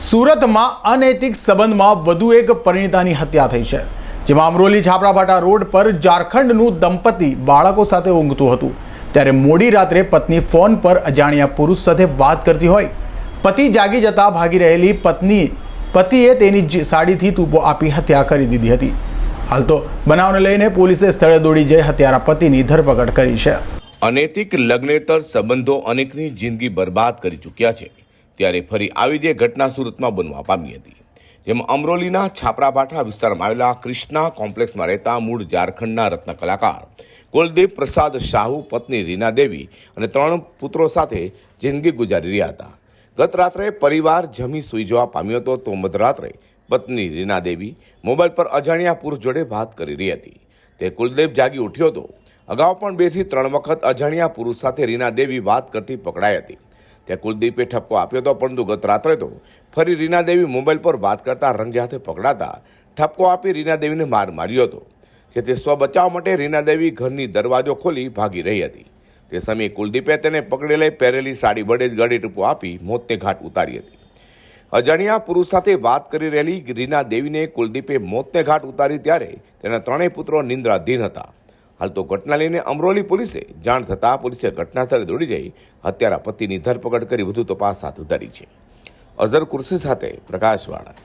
સુરતમાં અનૈતિક સંબંધમાં વધુ એક પરિણીતાની હત્યા થઈ છે, જેમાં અમરોલી છાપરાભાટા રોડ પર ઝારખંડનું દંપતી બાળકો સાથે ઊંઘતું હતું. ત્યારે મોડી રાત્રે પત્ની ફોન પર અજાણ્યા પુરુષ સાથે વાત કરતી હોય. પતિ જાગી જતા ભાગી રહેલી પત્ની, પતિએ તેની સાડીથી તૂપો આપી હત્યા કરી દીધી હતી. હાલ તો બનાવને લઈને પોલીસે સ્થળે દોડી જઈ હત્યારા પતિની ધરપકડ કરી છે. અનૈતિક લગ્નેતર સંબંધો અનેકની જિંદગી બરબાદ કરી ચૂક્યા છે. ત્યારે ફરી આવી જે ઘટના સુરતમાં બનવા પામી હતી. જેમાં અમરોલીના છાપરાભાઠા વિસ્તારમાં આવેલા ક્રિષ્ના કોમ્પ્લેક્સમાં રહેતા મૂળ ઝારખંડના રત્ન કલાકાર કુલદીપ પ્રસાદ શાહુ, પત્ની રીના દેવી અને ત્રણ પુત્રો સાથે જિંદગી ગુજારી રહ્યા હતા. ગત રાત્રે પરિવાર જમી સૂઈ જવા પામ્યો હતો તો મધરાત્રે પત્ની રીના દેવી મોબાઈલ પર અજાણ્યા પુરુષ જોડે વાત કરી રહી હતી. તે કુલદેવ જાગી ઉઠ્યો હતો. અગાઉ પણ બેથી ત્રણ વખત અજાણ્યા પુરુષ સાથે રીના દેવી વાત કરતી પકડાઈ હતી. ત્યાં કુલદીપે ઠપકો આપ્યો હતો, પરંતુ ગત રાત્રે તો ફરી રીના દેવી મોબાઈલ પર વાત કરતા રંગે હાથે પકડાતા ઠપકો આપી રીના દેવીને માર માર્યો હતો જેથી સ્વ બચાવ માટે રીના દેવી ઘરની દરવાજો ખોલી ભાગી રહી હતી. તે સમયે કુલદીપે તેને પકડેલી પહેરેલી સાડી વડે જ ગળે ટૂંકો આપી મોતને ઘાટ ઉતારી હતી. અજાણ્યા પુરુષ સાથે વાત કરી રહેલી રીના દેવીને કુલદીપે મોતને ઘાટ ઉતારી ત્યારે તેના ત્રણેય પુત્રો નિંદ્રાધીન હતા. હાલ તો ઘટના લઈને અમરોલી પોલીસે જાણ થતાં પોલીસે ઘટના સ્થળે દોડી જઈ હત્યારા પતિની ધરપકડ કરી વધુ તપાસ હાથ ધરી છે. અઝર કુર્સી સાથે પ્રકાશવાળા